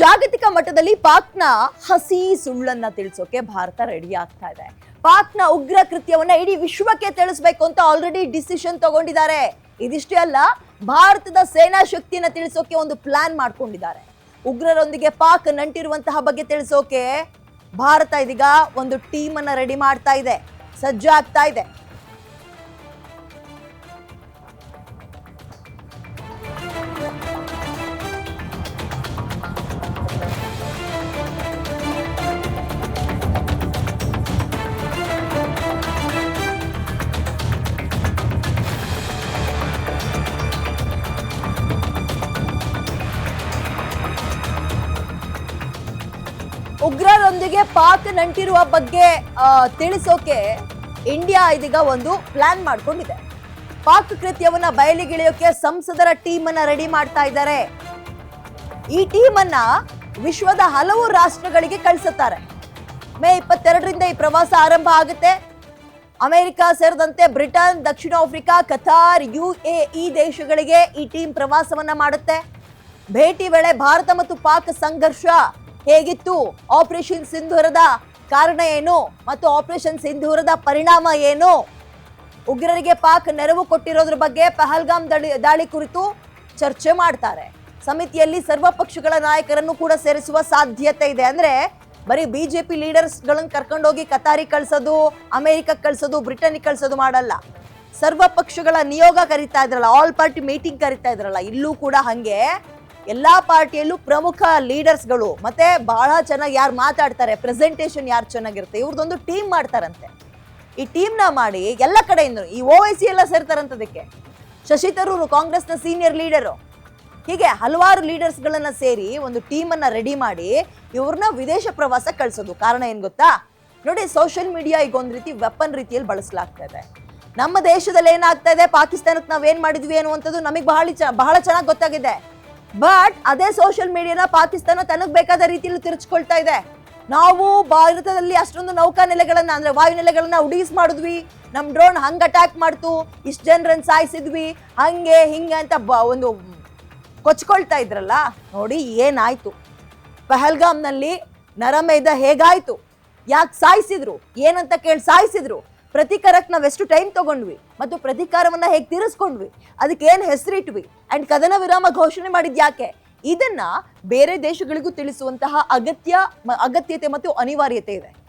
ಜಾಗತಿಕ ಮಟ್ಟದಲ್ಲಿ ಪಾಕ್ನ ಹಸಿ ಸುಳ್ಳನ್ನ ತಿಳಿಸೋಕೆ ಭಾರತ ರೆಡಿ ಆಗ್ತಾ ಇದೆ. ಪಾಕ್ನ ಉಗ್ರ ಕೃತ್ಯವನ್ನ ಇಡೀ ವಿಶ್ವಕ್ಕೆ ತಿಳಿಸ್ಬೇಕು ಅಂತ ಆಲ್ರೆಡಿ ಡಿಸಿಷನ್ ತಗೊಂಡಿದ್ದಾರೆ. ಇದಿಷ್ಟೇ ಅಲ್ಲ, ಭಾರತದ ಸೇನಾ ಶಕ್ತಿಯನ್ನ ತಿಳಿಸೋಕೆ ಒಂದು ಪ್ಲಾನ್ ಮಾಡ್ಕೊಂಡಿದ್ದಾರೆ. ಉಗ್ರರೊಂದಿಗೆ ಪಾಕ್ ನಂಟಿರುವಂತಹ ಬಗ್ಗೆ ತಿಳಿಸೋಕೆ ಭಾರತ ಇದೀಗ ಒಂದು ಟೀಮ್ ಅನ್ನ ರೆಡಿ ಮಾಡ್ತಾ ಇದೆ. ಸಜ್ಜಾಗ್ತಾ ಇದೆ. ಉಗ್ರರೊಂದಿಗೆ ಪಾಕ್ ನಂಟಿರುವ ಬಗ್ಗೆ ತಿಳಿಸೋಕೆ ಇಂಡಿಯಾ ಇದೀಗ ಒಂದು ಪ್ಲಾನ್ ಮಾಡ್ಕೊಂಡಿದೆ. ಪಾಕ್ ಕೃತ್ಯವನ್ನ ಬಯಲಿಗಿಳಿಯೋಕೆ ಸಂಸದರ ಟೀಮ್ ಅನ್ನ ರೆಡಿ ಮಾಡ್ತಾ ಇದ್ದಾರೆ. ಈ ಟೀಮ್ ಅನ್ನ ವಿಶ್ವದ ಹಲವು ರಾಷ್ಟ್ರಗಳಿಗೆ ಕಳಿಸುತ್ತಾರೆ. ಮೇ ಇಪ್ಪತ್ತೆರಡರಿಂದ ಈ ಪ್ರವಾಸ ಆರಂಭ ಆಗುತ್ತೆ. ಅಮೆರಿಕ ಸೇರಿದಂತೆ Britain, Dakshina Africa, Qatar, U A ಈ ದೇಶಗಳಿಗೆ ಈ ಟೀಮ್ ಪ್ರವಾಸವನ್ನ ಮಾಡುತ್ತೆ. ಭೇಟಿ ವೇಳೆ ಭಾರತ ಮತ್ತು ಪಾಕ್ ಸಂಘರ್ಷ ಹೇಗಿತ್ತು? ಆಪರೇಷನ್ ಸಿಂಧೂರದ ಕಾರಣ ಏನು? ಮತ್ತು ಆಪರೇಷನ್ ಸಿಂಧೂರದ ಪರಿಣಾಮ ಏನು? ಉಗ್ರರಿಗೆ ಪಾಕ್ ನೆರವು ಕೊಟ್ಟಿರೋದ್ರ ಬಗ್ಗೆ ಪಹಲ್ಗಾಮ್ ದಾಳಿ ದಾಳಿ ಕುರಿತು ಚರ್ಚೆ ಮಾಡ್ತಾರೆ. ಸಮಿತಿಯಲ್ಲಿ ಸರ್ವ ಪಕ್ಷಗಳ ನಾಯಕರನ್ನು ಕೂಡ ಸೇರಿಸುವ ಸಾಧ್ಯತೆ ಇದೆ. ಅಂದ್ರೆ ಬರೀ ಬಿಜೆಪಿ ಲೀಡರ್ಸ್ ಗಳನ್ನ ಕರ್ಕೊಂಡೋಗಿ ಕತಾರಿ ಕಳ್ಸೋದು ಅಮೆರಿಕಕ್ಕೆ ಕಳ್ಸೋದು ಬ್ರಿಟನ್ಗೆ ಕಳ್ಸೋದು ಮಾಡಲ್ಲ. ಸರ್ವ ಪಕ್ಷಗಳ ನಿಯೋಗ ಕರಿತಾ ಇದ್ರಲ್ಲ ಆಲ್ ಪಾರ್ಟಿ ಮೀಟಿಂಗ್ ಕರಿತಾ ಇದ್ರಲ್ಲ, ಇಲ್ಲೂ ಕೂಡ ಹಂಗೆ. ಎಲ್ಲಾ ಪಾರ್ಟಿಯಲ್ಲೂ ಪ್ರಮುಖ ಲೀಡರ್ಸ್ಗಳು, ಮತ್ತೆ ಬಹಳ ಚೆನ್ನಾಗಿ ಯಾರು ಮಾತಾಡ್ತಾರೆ ಪ್ರೆಸೆಂಟೇಷನ್ ಯಾರು ಚೆನ್ನಾಗಿರುತ್ತೆ, ಇವ್ರದೊಂದು ಟೀಮ್ ಮಾಡ್ತಾರಂತೆ. ಈ ಟೀಮ್ನ ಮಾಡಿ ಎಲ್ಲ ಕಡೆಯಿಂದ ಈ ಓ ಎಸ್ ಸಿ ಎಲ್ಲ ಸೇರ್ತಾರಂತದಕ್ಕೆ ಶಶಿ ತರೂರು ಕಾಂಗ್ರೆಸ್ನ ಸೀನಿಯರ್ ಲೀಡರು ಹೀಗೆ ಹಲವಾರು ಲೀಡರ್ಸ್ಗಳನ್ನ ಸೇರಿ ಒಂದು ಟೀಮನ್ನ ರೆಡಿ ಮಾಡಿ ಇವ್ರನ್ನ ವಿದೇಶ ಪ್ರವಾಸ ಕಳಿಸೋದು. ಕಾರಣ ಏನ್ ಗೊತ್ತಾ? ನೋಡಿ ಸೋಷಿಯಲ್ ಮೀಡಿಯಾ ಈಗ ಒಂದು ರೀತಿ ವೆಪನ್ ರೀತಿಯಲ್ಲಿ ಬಳಸಲಾಗ್ತಾ ಇದೆ. ನಮ್ಮ ದೇಶದಲ್ಲಿ ಏನಾಗ್ತಾ ಇದೆ ಪಾಕಿಸ್ತಾನಕ್ಕೆ ನಾವೇನು ಏನ್ ಮಾಡಿದ್ವಿ ಅನ್ನುವಂಥದ್ದು ನಮಗೆ ಬಹಳ ಚ- ಬಹಳ ಚೆನ್ನಾಗಿ ಗೊತ್ತಾಗಿದೆ. ಬಟ್ ಅದೇ ಸೋಷಿಯಲ್ ಮೀಡಿಯಾನ ಪಾಕಿಸ್ತಾನ ತನಗೆ ಬೇಕಾದ ರೀತಿಯಲ್ಲಿ ತಿರುಚ್ಕೊಳ್ತಾ ಇದೆ. ನಾವು ಭಾರತದಲ್ಲಿ ಅಷ್ಟೊಂದು ನೌಕಾ ನೆಲೆಗಳನ್ನ ಅಂದ್ರೆ ವಾಯು ನೆಲೆಗಳನ್ನ ಉಡೀಸ್ ಮಾಡಿದ್ವಿ. ನಮ್ ಡ್ರೋನ್ ಹಂಗ್ ಅಟ್ಯಾಕ್ ಮಾಡ್ತು. ಇಷ್ಟ ಜನರನ್ನ ಸಾಯಿಸಿದ್ವಿ. ಹಂಗೆ ಹಿಂಗೆ ಅಂತ ಒಂದು ಕೊಚ್ಕೊಳ್ತಾ ಇದ್ರಲ್ಲ? ನೋಡಿ ಏನಾಯ್ತು. ಪಹಲ್ಗಾಮ್ನಲ್ಲಿ ನರಮೇಧ ಹೇಗಾಯ್ತು? ಯಾಕೆ ಸಾಯಿಸಿದ್ರು? ಏನಂತ ಕೇಳಿ ಸಾಯಿಸಿದ್ರು? ಪ್ರತೀಕಾರಕ್ಕೆ ಎಷ್ಟು ಟೈಮ್ ತಗೊಂಡ್ವಿ ಮತ್ತು ಪ್ರತೀಕಾರವನ್ನು ಹೇಗೆ ತೀರಿಸ್ಕೊಂಡ್ವಿ, ಅದಕ್ಕೆ ಏನು ಹೆಸರಿಟ್ವಿ ಆ್ಯಂಡ್ ಕದನ ವಿರಾಮ ಘೋಷಣೆ ಮಾಡಿದ್ ಯಾಕೆ? ಇದನ್ನ ಬೇರೆ ದೇಶಗಳಿಗೂ ತಿಳಿಸುವಂತಹ ಅಗತ್ಯ ಅಗತ್ಯತೆ ಮತ್ತು ಅನಿವಾರ್ಯತೆ ಇದೆ.